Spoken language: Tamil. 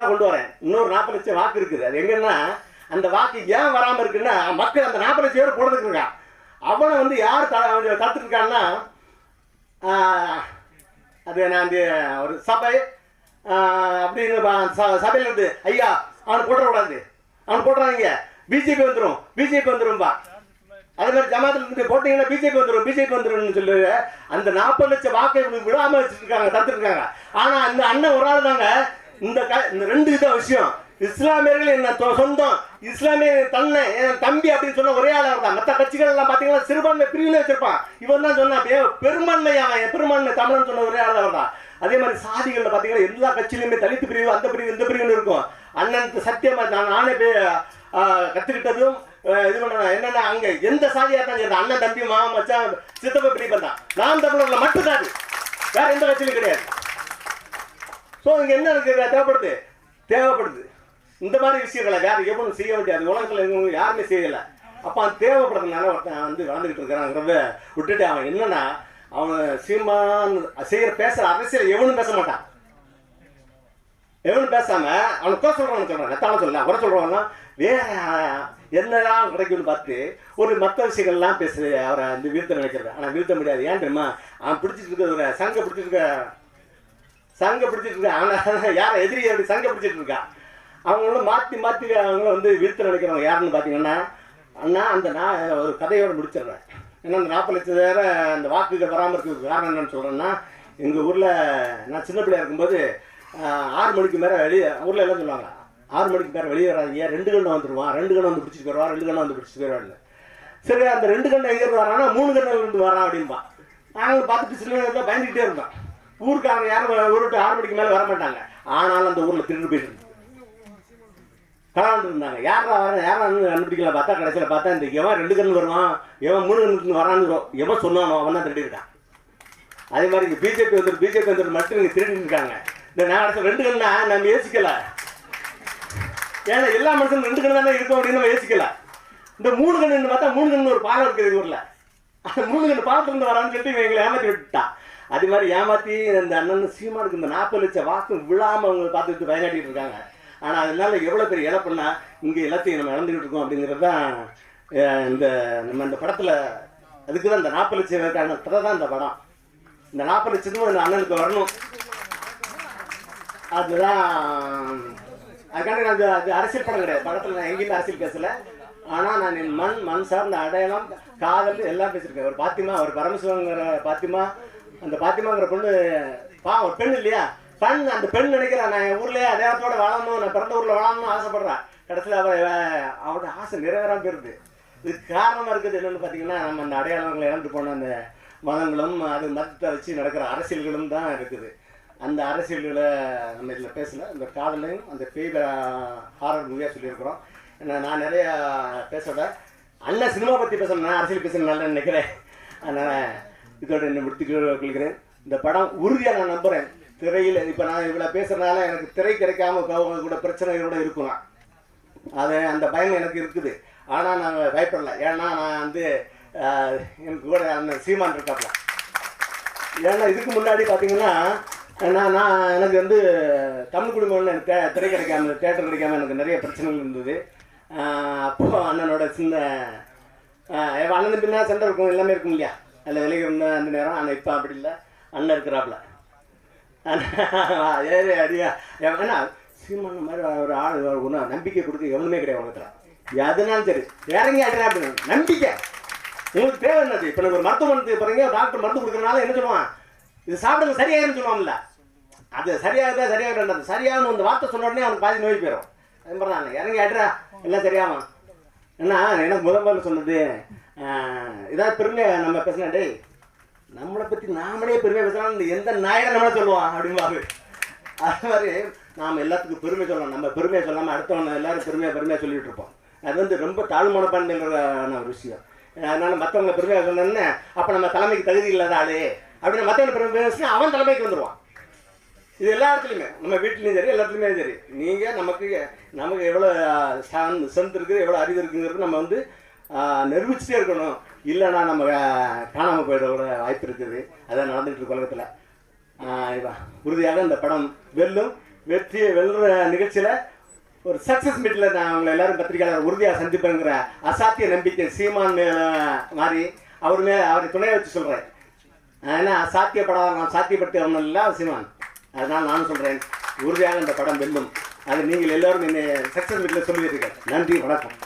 கொண்டு வரேன். இன்னொரு நாற்பது லட்சம் வாக்கு இருக்குது. அது எங்கன்னா அந்த வாக்கு ஏன் வராமல் இருக்குன்னா மக்கள் அந்த நாற்பது லட்சம் பேர் போடுறதுக்கு அவனை வந்து யார் த தடுத்துட்டு இருக்கான்னா அது நான் அந்த ஒரு சபை அப்படின்னு ப- ச- சபையில இருந்து ஐயா அவனை போட்டுறக்கூடாது. அவன் போட்டுறாங்க பிஜேபி வந்துடும் பிஜேபி வந்துரும்பா அதே மாதிரி ஜமாத்தில் இருந்து போட்டீங்கன்னா பிஜேபி வந்துடும் பிஜேபி வந்துடும் சொல்லி அந்த நாற்பது லட்சம் வாக்கை விடாமல் வச்சுருக்காங்க தடுத்துருக்காங்க ஆனால் அந்த அண்ணன் ஒரு ஆள் தாங்க இந்த க இந்த ரெண்டு இதான் விஷயம். இஸ்லாமியர்கள் என்ன தொ- சொந்தம். இஸ்லாமிய தன்னை என் தம்பி அப்படின்னு சொன்ன ஒரே ஆள் தான் மற்ற கட்சிகள் எல்லாம் பார்த்தீங்கன்னா சிறுபான்மை பிரிவினை வச்சிருப்பான். இவன் தான் சொன்னான் அப்படியே பெரும்பான்மை அவன் பெரும்பான்மை தமிழன் சொன்ன ஒரே ஆள் தான் அதே மாதிரி சாதிகளில் பார்த்தீங்கன்னா எல்லா கட்சியிலுமே தலித்து பிரிவு அந்த பிரிவு இந்த பிரிவுன்னு இருக்கும். அண்ணன் சத்தியமா நான் நானே போய் கத்துக்கிட்டதும் இது பண்ண என்னன்னா அங்க எந்த சாதியா தான் சரி அண்ணன் தம்பி மாமா மச்சான் சித்தப்பா பிரிவு தான். நான் தமிழர்ல மட்டும் சாதி வேற எந்த கட்சியிலும் கிடையாது. ஸோ இங்கே என்ன இருக்குது தேவைப்படுது. தேவைப்படுது. இந்த மாதிரி விஷயங்களை வேற எவ்வளவு செய்ய முடியாது. உலகத்தில் இருக்கவங்க யாருமே செய்யலை. அப்போ அவன் தேவைப்படுறதுனால ஒருத்தன் வந்து வளர்ந்துக்கிட்டு இருக்கிறாங்கிறத விட்டுட்டு அவன் என்னன்னா அவன் சீமான் செய்யற பேசுகிற அரசியல் எவனும் பேச மாட்டான். எவனும் பேசாம அவனை குறை சொல்றவன் சொல்றான். நெத்தாலும் சொல்ல குறை சொல்றவனா வேற என்னதான் கிடைக்கும்னு பார்த்து ஒரு மற்ற விஷயங்கள்லாம் பேசுறது அவரை வந்து வீழ்த்த நினைக்கிறது. ஆனால் வீழ்த்த முடியாது. ஏன் தெரியுமா? அவன் பிடிச்சிட்டு இருக்க சங்க பிடிச்சிட்டு சங்க பிடிச்சிட்டு இருக்கான் அவனை யாரை எதிரி அப்படி சங்க பிடிச்சிட்டு இருக்கா? அவங்களும் மாற்றி மாற்றி அவங்கள வந்து வீழ்த்த நினைக்கிறவங்க யாருன்னு பார்த்தீங்கன்னா அண்ணா அந்த நான் ஒரு கதையோடு முடிச்சிடுறேன். ஏன்னா அந்த நாற்பது லட்சம் வேறு அந்த வாக்குகள் வராமல் இருக்கிறதுக்கு காரணம் என்னன்னு சொல்கிறேன்னா எங்கள் ஊரில் நான் சின்ன பிள்ளையா இருக்கும்போது ஆறு மணிக்கு மேலே வெளியே ஊரில் எல்லாம் சொல்லுவாங்க ஆறு மணிக்கு மேலே வெளியே வராதிங்க ரெண்டு கண்ணை வந்துடுவான் ரெண்டு கண்ணை வந்து பிடிச்சிட்டு வருவான் ரெண்டு கண்ணை வந்து பிடிச்சிட்டு போயிடுவான்னு. சரி அந்த ரெண்டு கண்ணை எங்கேருந்து வரான்னா மூணு கண்ணில் இருந்து வரான் அப்படின்பா நாங்கள் பார்த்துட்டு சின்ன பயந்துக்கிட்டே இருந்தோம். ஊருக்காரங்க யாரும் ஊர் விட்டு ஆறு மணிக்கு மேலே வர மாட்டாங்க. ஆனாலும் அந்த ஊரில் திருட்டு போயிட்டு கலாண்டு இருந்தாங்க. யாரா வர யாரான்னு கண்டுபிடிக்கல? பார்த்தா கடைசியில் பார்த்தா இந்த எவன் ரெண்டு கண்ணு வருவான்? எவன் மூணு கண்ணு வரான்னு வரும். எவன் சொன்னானோ அவன் தான் திருடி அதே மாதிரி இங்கே பிஜேபி வந்து பிஜேபி வந்துட்டு மட்டும் இங்கே திருடி இருக்காங்க. இந்த நான் அடுத்த ரெண்டு கண்ணா? நம்ம யோசிக்கல. ஏன்னா எல்லா மனுஷனும் ரெண்டு கண்ணு தானே இருக்கும் அப்படின்னு நம்ம யோசிக்கல. இந்த மூணு கண்ணுன்னு பார்த்தா மூணு கண்ணு ஒரு பாலம் இருக்குது ஊரில். அந்த மூணு கண்ணு பாலத்துலேருந்து வரான்னு சொல்லிட்டு இவன் எங்களை ஏமாற்றி விட்டுட்டான். அது மாதிரி ஏமாற்றி இந்த அண்ணன் சீமானுக்கு இந்த நாற்பது லட்சம் வாக்கு விழாமல் அவங்க பார்த்துட்டு பயனாட்டிட்டு இருக்காங்க. ஆனால் அதனால எவ்வளோ பெரிய இழப்புன்னா இங்கே எல்லாத்தையும் நம்ம இழந்துக்கிட்டு இருக்கோம் அப்படிங்கிறது தான் இந்த நம்ம இந்த படத்தில் அதுக்கு தான் இந்த நாற்பது லட்சம் இருக்கான கதை தான் இந்த படம். இந்த நாற்பது லட்சத்துக்கும் இந்த அண்ணனுக்கு வரணும். அதுதான் அதுக்காண்டி நான் அது- அது அரசியல் படம் கிடையாது. படத்தில் நான் எங்கேயுமே அரசியல் பேசல. ஆனால் நான் என் மண் மண் சார்ந்த அடையாளம் காதல் எல்லாம் பேசியிருக்கேன். ஒரு பாத்திமா ஒரு பரமசிவங்கிற பாத்திமா அந்த பாத்திமாங்கிற பொண்ணு பா ஒரு பெண் இல்லையா? பெண் அந்த பெண் நினைக்கிறேன் நான் என் ஊர்லயே அதேத்தோட வாழணும் நான் பிறந்த ஊரில் வாழணும்னு ஆசைப்படுறேன் கடைசியில் அவ அவரோட ஆசை நிறைவேறாம போயிருது. இதுக்கு காரணமாக இருக்குது என்னென்னு பார்த்தீங்கன்னா நம்ம அந்த அடையாளங்களை இழந்து போன அந்த மதங்களும் அது மதத்தை வச்சு நடக்கிற அரசியல்களும் தான் இருக்குது. அந்த அரசியல்களை நம்ம இதில் பேசல. இந்த காதலையும் அந்த பேய் ஹாரர் மூவியாக சொல்லியிருக்கிறோம். ஏன்னா நான் நிறைய பேசல. அண்ணன் சினிமா பற்றி பேசணும். நான் அரசியல் பேசணும் நல்லா நினைக்கிறேன். அதனால் இதோட என்னை முடித்துக் கொள்கிறேன் இந்த படம் உறுதியாக நான் நம்புகிறேன் திரையில் இப்போ நான் இவ்வளோ பேசுகிறதுனால எனக்கு திரை கிடைக்காம போக கூட பிரச்சனைகளோட இருக்கலாம். அது அந்த பயம் எனக்கு இருக்குது. ஆனால் நான் பயப்படல. ஏன்னா நான் வந்து எனக்கு கூட அந்த சீமான் இருக்காப்ல. ஏன்னா இதுக்கு முன்னாடி பார்த்தீங்கன்னா நான் நான் எனக்கு வந்து தமிழ் குடும்பம்னு எனக்கு தே திரை கிடைக்காம தேட்டர் கிடைக்காம எனக்கு நிறைய பிரச்சனைகள் இருந்தது. அப்போது அப்போ அண்ணனோட சின்ன அண்ணன் பின்னா சண்டை இருக்கும் எல்லாமே இருக்கும் இல்லையா? அதில் விலகி இருந்த அந்த நேரம். ஆனால் இப்போ அப்படி இல்லை. அண்ணன் இருக்கிறாப்புல. அதே அறியா ஏன்னா சீமான மாதிரி ஒரு ஆள் ஒன்றும் நம்பிக்கை கொடுத்து எவனுமே கிடையாது உலகத்தில். எதுனாலும் சரி. இறங்கி அடினா அப்படின்னு. நம்பிக்கை. உங்களுக்கு தேவை என்னது? இப்போ நம்ம ஒரு மருத்துவமனைக்கு போகிறீங்க டாக்டர் மருந்து கொடுக்குறனால என்ன சொல்லுவான்? இது சாப்பிடுங்க சரியாயிருன்னு சொல்லுவான்ல. அது சரியாகுதா சரியாகுது சரியாகணும் அந்த வார்த்தை சொன்ன உடனே அவனுக்கு பாதி நோய் போயிடும் அது மாதிரி தான். இறங்கி அட்ரா எல்லாம் சரியாகும். என்ன எனக்கு முதல் முதல்ல சொன்னது இதான் இதாவது பெருமையாக நம்ம பேசினா டேய் நம்மளை பற்றி நாமளே பெருமையாக பேசினா எந்த நாயகன் நம்மளை சொல்லுவான் அப்படிம்பாரு அது மாதிரி நாம் எல்லாத்துக்கும் பெருமை சொல்லலாம் நம்ம பெருமையை சொல்லாமல் அடுத்தவங்க எல்லாரும் பெருமையாக பெருமையாக சொல்லிட்டு இருப்போம். அது வந்து ரொம்ப தாழ்மான பண்புங்கிறதான ஒரு விஷயம். அதனால மற்றவங்க பெருமையாக சொன்னோன்னே அப்போ நம்ம தலைமைக்கு தகுதி இல்லாத ஆளு அப்படின்னு மற்றவங்க பெருமை பேசினா அவன் தலைமைக்கு வந்துடுவான் இது எல்லா இடத்துலையுமே. நம்ம வீட்லேயும் சரி எல்லாத்துலேயுமே சரி. நீங்கள் நமக்கு நமக்கு எவ்வளோ சந்து இருக்குது எவ்வளோ அறிவு இருக்குங்கிறது நம்ம வந்து நிரூபிச்சுட்டே இருக்கணும். இல்லைன்னா நம்ம காணாமல் போயிட கூட வாய்ப்பு இருக்குது. அதான் நடந்துகிட்டு இருக்கு உலகத்தில். உறுதியாக இந்த படம் வெல்லும். வெற்றியை வெல்ற நிகழ்ச்சியில் ஒரு சக்ஸஸ் மீட்டில் நான் அவங்களை எல்லாரும் பத்திரிகையாளர் உறுதியாக சந்திப்பேங்கிற அசாத்திய நம்பிக்கை சீமான் மேல மாறி அவர் அவரை துணையை வச்சு சொல்கிறேன் ஏன்னா படம் நான் சாத்தியப்படுத்தவன் இல்லை சீமான். அதனால் நானும் சொல்கிறேன் உறுதியாக இந்த படம் வெல்லும். அது நீங்கள் எல்லோரும் என்னை சக்ஸஸ் மீட்டில் சொல்லியிருக்கீங்க. நன்றி வணக்கம்.